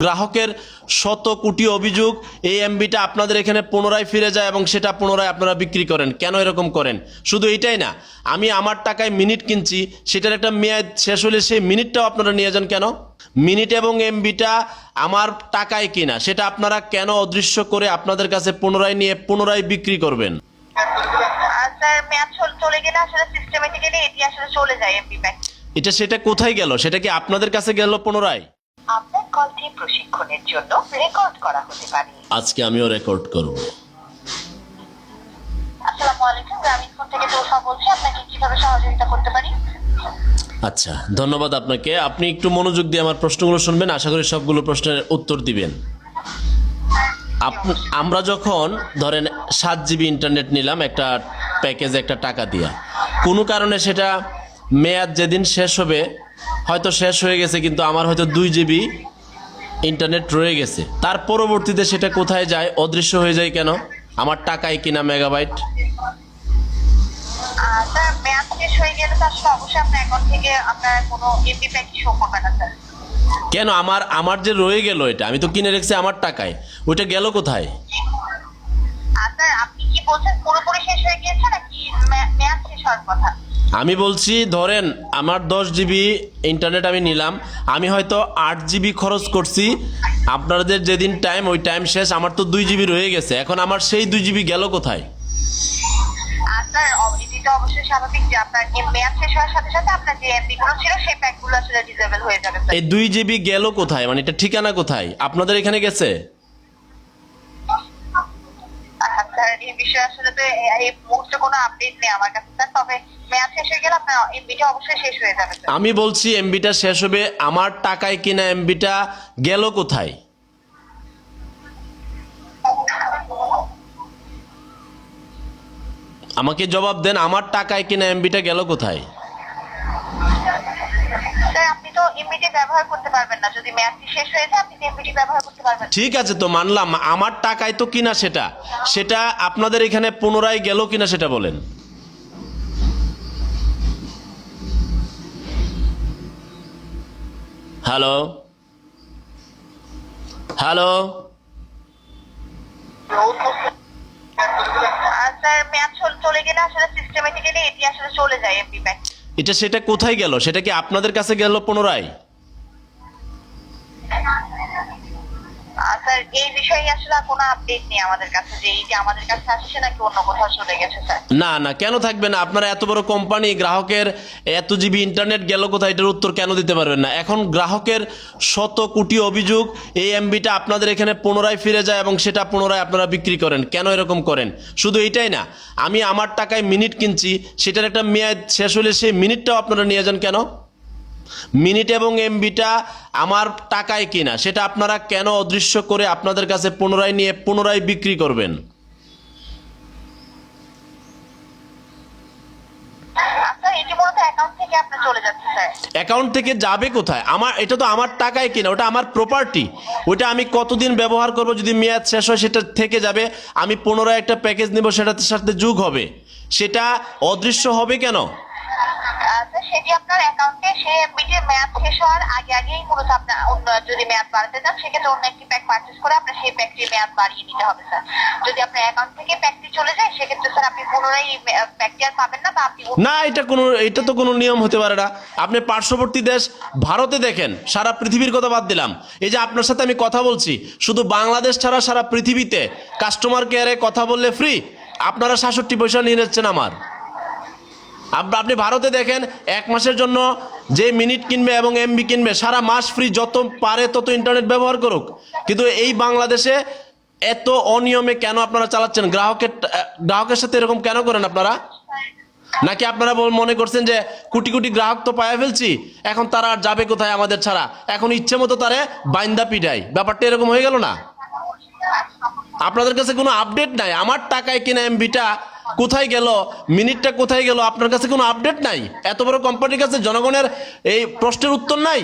গ্রাহকের শত কোটি অভিযোগ এই এমবিটা আপনাদের এখানে পুনরায় ফিরে যায় এবং সেটা পুনরায় আপনারা বিক্রি করেন। কেন এরকম করেন? শুধু এটাই না আমি আমার টাকায় মিনিট কিনছি সেটার একটা মেয়াদ শেষ হলে সেই মিনিটটাও আপনারা নিয়ে যান কেন? মিনিট এবং এমবিটা আমার টাকায় কিনা সেটা আপনারা কেন অদৃশ্য করে আপনাদের কাছে পুনরায় নিয়ে পুনরায় বিক্রি করবেন? আর স্যার ম্যাচ চলে গেলে আসলে সিস্টেমেটিক্যালি এটি আসলে চলে যায় এমপি ব্যাক এটা সেটা কোথায় গেল? সেটা কি আপনাদের কাছে গেল পুনরায়? কলটি প্রশিক্ষণের জন্য রেকর্ড করা হতে পারে। আজকে আমিও রেকর্ড করব। আসসালামু আলাইকুম গ্রামীণ ফোন থেকে তোষা বলছি আপনাকে কীভাবে সহযোগিতা করতে পারি? আচ্ছা ধন্যবাদ আপনাকে। আপনি একটু মনোযোগ দিয়ে আমার প্রশ্নগুলো শুনবেন আশা করি সবগুলো প্রশ্নের উত্তর দিবেন। আমরা যখন ধরেন সাত জিবি ইন্টারনেট নিলাম একটা প্যাকেজে একটা টাকা দিয়া। কোনো কারণে সেটা মেয়াদ যেদিন শেষ হবে হয়তো শেষ হয়ে গেছে কিন্তু আমার হয়তো দুই জিবি ইন্টারনেট রয়ে গেছে। তার পরবর্তীতে সেটা কোথায় যায় অদৃশ্য হয়ে যায় কেন? আমার টাকায় কিনা মেগাবাইট কোনো আমার আমার যে রয়ে গেল এটা আমি তো কিনে রেখেছি আমার টাকায়। ওইটা গেল কোথায়? আপনি কি বলছেন পুরোপুরি শেষ হয়ে গিয়েছে নাকি ম্যাচ শেষ হওয়ার কথা? আমি বলছি ধরেন আমার দশ জিবি ইন্টারনেট আমি নিলাম আমি হয়তো আট জিবি খরচ করছি আপনাদের যেদিন টাইম ওই টাইম শেষ আমার তো দুই জিবি রয়ে গেছে এখন আমার সেই দুই জিবি গেল কোথায়? এটি অবশ্যই স্বাভাবিক যে আপনার ম্যাচ শেষ হওয়ার সাথে সাথে আপনার যে এমপি গুলো ছিল সেই প্যাকগুলো আসলে ডিসেবল হয়ে যাবে এই দুই জিবি গেল কোথায়? মানে এটা ঠিকানা কোথায়? আপনাদের এখানে গেছে আচ্ছা, স্যার এই বিষয়ে আসলে তো এই মুহূর্তে কোনো আপডেট নেই আমার কাছে। স্যার, তবে মেয়াদ শেষ হয়ে গেলে আপনার এমবিটা অবশ্যই শেষ হয়ে যাবে আমি বলছি এমবিটা শেষ হবে। আমার টাকায় কিনা এমবিটা গেল কোথায়? আমাকে জবাব দেন, আমার টাকায় কিনা এমবিটা গেল কোথায়? আপনি তো এমবিটি ব্যবহার করতে পারবেন না। যদি ম্যাচটি শেষ হয়ে যায় আপনি এমবিটি ব্যবহার করতে পারবেন ঠিক আছে তো মানলাম। আমার টাকায় তো কিনা সেটা? সেটা আপনাদের এখানে পুনরায় গেল কিনা সেটা বলেন। হ্যালো? হ্যালো? আর স্যার ম্যাচ চলে গেলে আসলে সিস্টেমেটিক্যালি এটি আসলে চলে যায় এমবি ব্যাক এটা সেটা কোথায় গেল? সেটা কি আপনাদের কাছে গেল পুনরায়? স্যার এই বিষয়ে আসলে কোনো আপডেট নেই আমাদের কাছে, যে এইটি আমাদের কাছে আসছে নাকি অন্য কোথাও চলে গেছে, স্যার? না না, কেন থাকবে না? আপনারা এত বড় কোম্পানি গ্রাহকের এত জিবি ইন্টারনেট গেল কোথায়? এটার উত্তর কেন দিতে পারবেন না? এখন গ্রাহকের শত কোটি অভিযোগ, এই এমবিটা আপনাদের এখানে পুনরায় ফিরে যায় এবং সেটা পুনরায় আপনারা বিক্রি করেন। কেন এরকম করেন? শুধু এটাই না, আমি আমার টাকায় মিনিট কিনছি, সেটার একটা মেয়াদ শেষ হলে সেই মিনিটটাও আপনারা নিয়ে যান কেন? মিনিট এবং এমবিটা আমার টাকায় কিনা সেটা আপনারা কেন অদৃশ্য করে আপনাদের কাছে পুনরায় নিয়ে পুনরায় বিক্রি করবেন? আচ্ছা অ্যাকাউন্ট থেকে অ্যাকাউন্ট থেকে যাবে কোথায়? আমার এটা তো আমার টাকায় কিনা ওটা আমার প্রপার্টি ওটা আমি কতদিন ব্যবহার করব যদি মেয়াদ শেষ হয় সেটা থেকে যাবে আমি পুনরায় একটা প্যাকেজ নেব সেটার সাথে যুগ হবে। সেটা অদৃশ্য হবে কেন? আচ্ছা সেটি আপনার অ্যাকাউন্টে সেই এমবিটি ম্যাচ শেষ হওয়ার আগে আগেই মূলত আপনার অন্য যদি মেয়াদ বাড়াতে চান, সেক্ষেত্রে অন্য একটি প্যাক পারচেস করে আপনার সেই প্যাকটির মেয়াদ বাড়িয়ে নিতে হবে স্যার যদি আপনার অ্যাকাউন্ট থেকে প্যাকটি চলে যায়, সেক্ষেত্রে স্যার আপনি পুনরায় প্যাকটি আর পাবেন না বা আপনি না, এটা কোনো এটা তো কোনো নিয়ম হতে পারে না। আপনি পার্শ্ববর্তী দেশ, ভারতে দেখেন, সারা পৃথিবীর কথা বাদ দিলাম। এই যে আপনার সাথে আমি কথা বলছি, শুধু বাংলাদেশ ছাড়া সারা পৃথিবীতে কাস্টমার কেয়ারে কথা বললে ফ্রি আপনারা সাতষট্টি পয়সা নিয়ে নিচ্ছেন আমার। আপনি ভারতে দেখেন, এক মাসের জন্য যে মিনিট কিনবে এবং এমবি কিনবে, সারা মাস ফ্রি যত পারে তত ইন্টারনেট ব্যবহার করুক। কিন্তু এই বাংলাদেশে এত অনিয়মে কেন আপনারা চালাচ্ছেন? গ্রাহকের গ্রাহকের সাথে এরকম কেন করেন আপনারা? নাকি আপনারা মনে করছেন যে কোটি কোটি গ্রাহক তো পায়ে ফেলছি, এখন তারা আর যাবে কোথায় আমাদের ছাড়া? এখন ইচ্ছে মতো তারে বাইন্দা পিটাই ব্যাপারটা এরকম হয়ে গেল না? আপনাদের কাছে কোনো আপডেট নাই? আমার টাকায় কিনা এমবিটা কোথায় গেল? মিনিটটা কোথায় গেল? আপনার কাছে কোনো আপডেট নাই? এত বড় কোম্পানির কাছে জনগণের এই প্রশ্নের উত্তর নাই?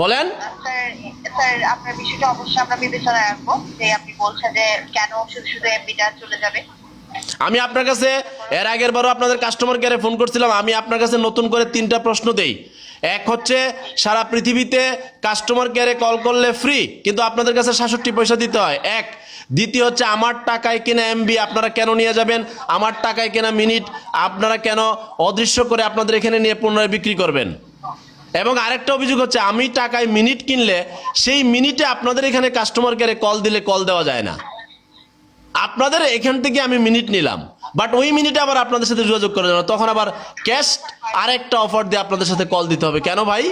বলেন। স্যার স্যার আপনার বিষয়টা অবশ্যই আমরা বিবেচনায় রাখব যে আপনি বলছেন যে কেন শুধু শুধু এমবিটা চলে যাবে। আমি আপনার কাছে এর আগের বারও আপনাদের কাস্টমার কেয়ারে ফোন করছিলাম। আমি আপনার কাছে নতুন করে তিনটা প্রশ্ন দেই। এক হচ্ছে সারা পৃথিবীতে কাস্টমার কেয়ারে কল করলে ফ্রি কিন্তু আপনাদের কাছে সাতষট্টি পয়সা দিতে হয়। এক, দ্বিতীয় হচ্ছে আমার টাকায় কেনা এমবি আপনারা কেন নিয়ে যাবেন? আমার টাকায় কেনা মিনিট আপনারা কেন অদৃশ্য করে আপনাদের এখানে নিয়ে পুনরায় বিক্রি করবেন? এবং আরেকটা অভিযোগ হচ্ছে, আমি টাকায় মিনিট কিনলে সেই মিনিটে আপনাদের এখানে কাস্টমার কেয়ারে কল দিলে কল দেওয়া যায় না। আপনাদের এখান থেকে আমি মিনিট নিলাম। বাট ওই মিনিটে আবার আপনাদের সাথে যোগাযোগ করা যাবে তখন আবার ক্যাশ আরেকটা অফার দিয়ে আপনাদের সাথে কল দিতে হবে। কেন ভাই?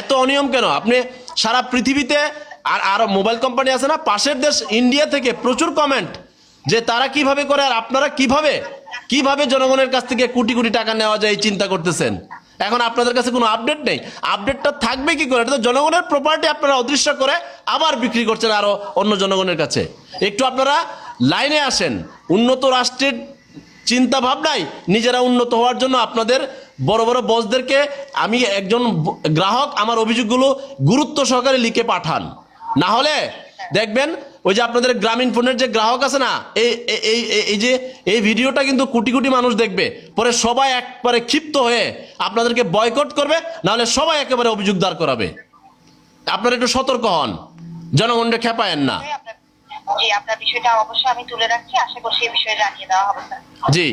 এত অনিয়ম কেন? আপনি সারা পৃথিবীতে আর আরও মোবাইল কোম্পানি আছে না, পাশের দেশ ইন্ডিয়া থেকে প্রচুর কমেন্ট যে তারা কীভাবে করে আর আপনারা কীভাবে কীভাবে জনগণের কাছ থেকে কোটি কোটি টাকা নেওয়া যায় চিন্তা করতেছেন? এখন আপনাদের কাছে কোনো আপডেট নেই। আপডেটটা থাকবে কি করে? এটা তো জনগণের প্রপার্টি আপনারা অদৃশ্য করে আবার বিক্রি করছেন আরও অন্য জনগণের কাছে। একটু আপনারা লাইনে আসেন। উন্নত রাষ্ট্রের চিন্তা ভাবনাই নিজেরা উন্নত হওয়ার জন্য আপনাদের বড় বড় বসদেরকে আমি একজন গ্রাহক, আমার অভিযোগগুলো গুরুত্ব সহকারে লিখে পাঠান। না হলে দেখবেন ওই যে আপনাদের গ্রামীণ ফোনের যে গ্রাহক আছে না, এই, এই- এই যে, এই ভিডিওটা কিন্তু কোটি কোটি মানুষ দেখবে। পরে সবাই একবারে ক্ষিপ্ত হয়ে আপনাদেরকে বয়কট করবে নাহলে সবাই একেবারে অভিযোগ দাঁড় করাবে। আপনারা একটু সতর্ক হন, জনগণকে খেপায়েন না। জি, আপনার বিষয়টা অবশ্যই আমি তুলে রাখছি। আশা করছি এই বিষয়ে জানিয়ে দেওয়া হবে স্যার। জি।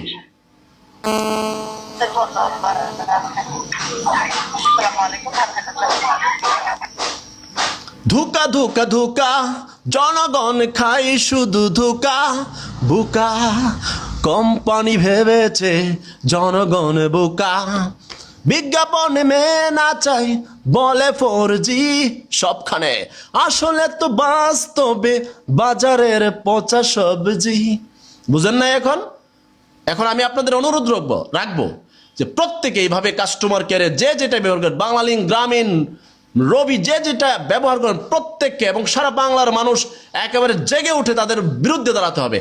ধোকা ধোকা ধোকা জনগণ খাই শুধু ধোকা। বুকা কোম্পানি ভেবেছে জনগণ বোকা। বিজ্ঞাপন মেয়ে না চাই, বলে ফোর জি সবখানে। আসলে তো বাস্তবে বাজারের পচা সবজি। বুঝেন না এখন? এখন আমি আপনাদের অনুরোধ রাখব রাখব যে প্রত্যেকে এইভাবে কাস্টমার কেয়ারে যে যেটা ব্যবহার করেন বাংলালিং গ্রামীণ, রবি যে যেটা ব্যবহার করেন, প্রত্যেককে এবং সারা বাংলার মানুষ একেবারে জেগে উঠে তাদের বিরুদ্ধে দাঁড়াতে হবে।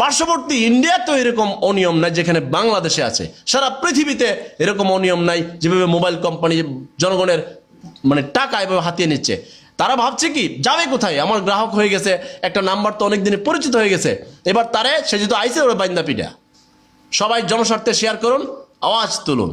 পার্শ্ববর্তী ইন্ডিয়াতেও এরকম অনিয়ম নাই যেখানে বাংলাদেশে আছে। সারা পৃথিবীতে এরকম অনিয়ম নাই যেভাবে মোবাইল কোম্পানি জনগণের মানে টাকা এভাবে হাতিয়ে নিচ্ছে। তারা ভাবছে কি, যাবে কোথায়? আমার গ্রাহক হয়ে গেছে, একটা নাম্বার তো অনেক দিনে পরিচিত হয়ে গেছে। এবার তারে, সে যেহেতু আইসে ওরা বাইন্দা পিঠা সবাই জনস্বার্থে শেয়ার করুন, আওয়াজ তুলুন।